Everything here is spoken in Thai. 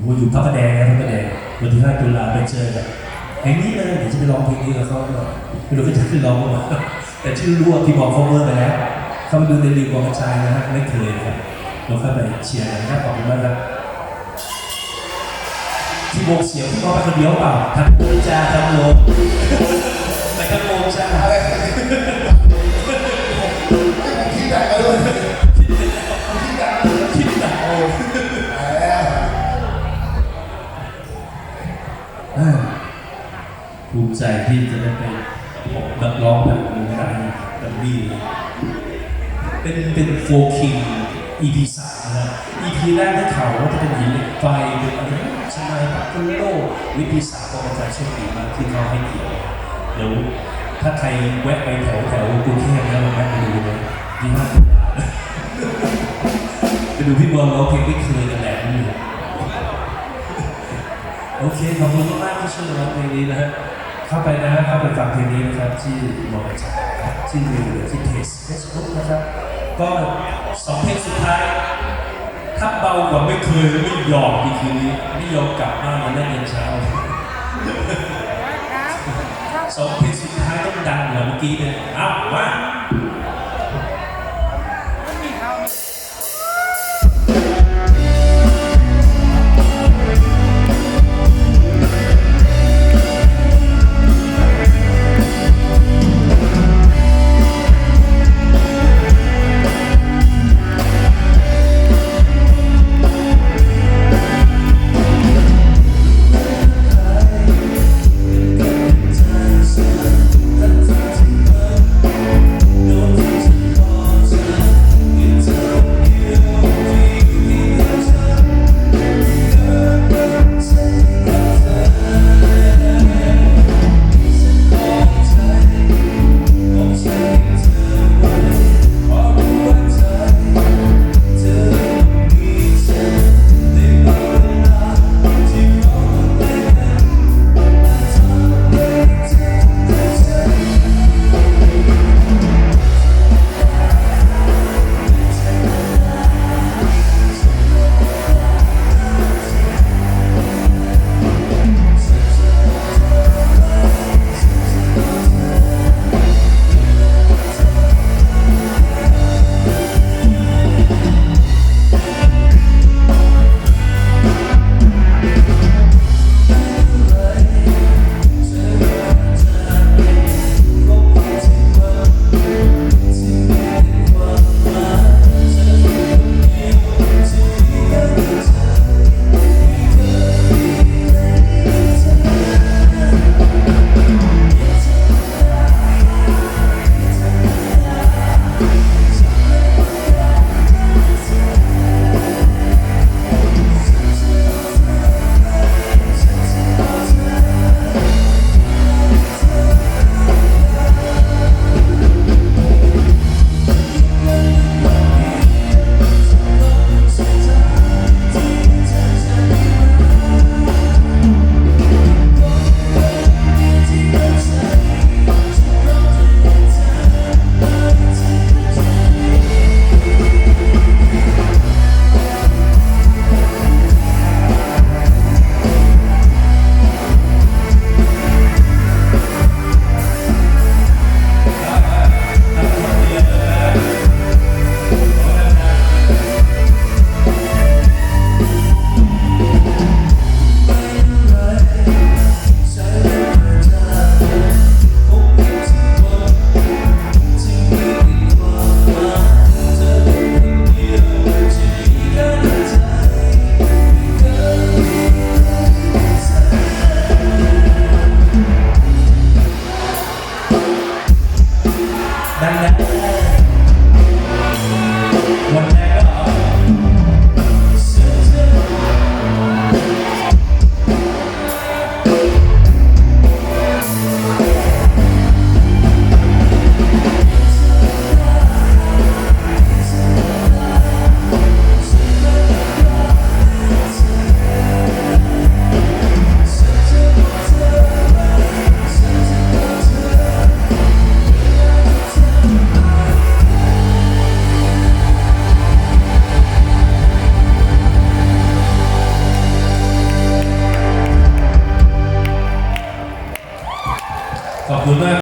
โอ้อยู่พระประแดงพระประแดงวันที่ห้าตุลาไปเจอกันเพลงนี้เลยเดี๋ยวจะไปร้องเพลงนี้กับเขาด้วยไม่รู้ว่าจะขึ้นร้องหรือเปล่าแต่ชื่อรู้ว่าพี่บอกเขาเมื่อไปแล้วเข้าไปดูในรีวิวของกระชายนะฮะไม่เคยครับเราเข้าไปเชียร์กันนะขอบคุณมากครับที่โบกเสียงพี่บอกไปคนเดียวเปล่าทั้งโมจ้าทั้งโม มิใจที่จะได้ไปพบนักร้องแบบวงการแบบนี้เป็นเป็นโฟคิง EP สามนะ EP แรกได้ข่าวว่าจะเป็นหินเหล็กไฟเป็นอะไรช่ไหมปักกุโลวิธีสามก็เป็นการโชคดีมากที่เขาให้เกียรติเดี๋ยวถ้าใครแวะไปแถวแถวกรุงเทพนะลองแวะไปดูเลยยี่ห้าตุลาไปดูพี่บอลร้องเพลงไม่เคยกันแหละนี่โอเคขอบคุณมากที่ช่วยร้องเพลงนี้นะฮะ เข้าไปนะฮะเข้าไปฟังเพลงนี้นะครับที่มอเตอร์ที่มีที่เพจเฟซบุ๊กนะครับก็สองเพลงสุดท้ายถ้าเบากว่าไม่เคยไม่ยอมอีกคืนนี้ไม่ยอมกลับบ้านมาเล่นเย็นเช้าสองเพลงสุดท้ายต้องดังเหมือนเมื่อกี้เลยอ้าวมา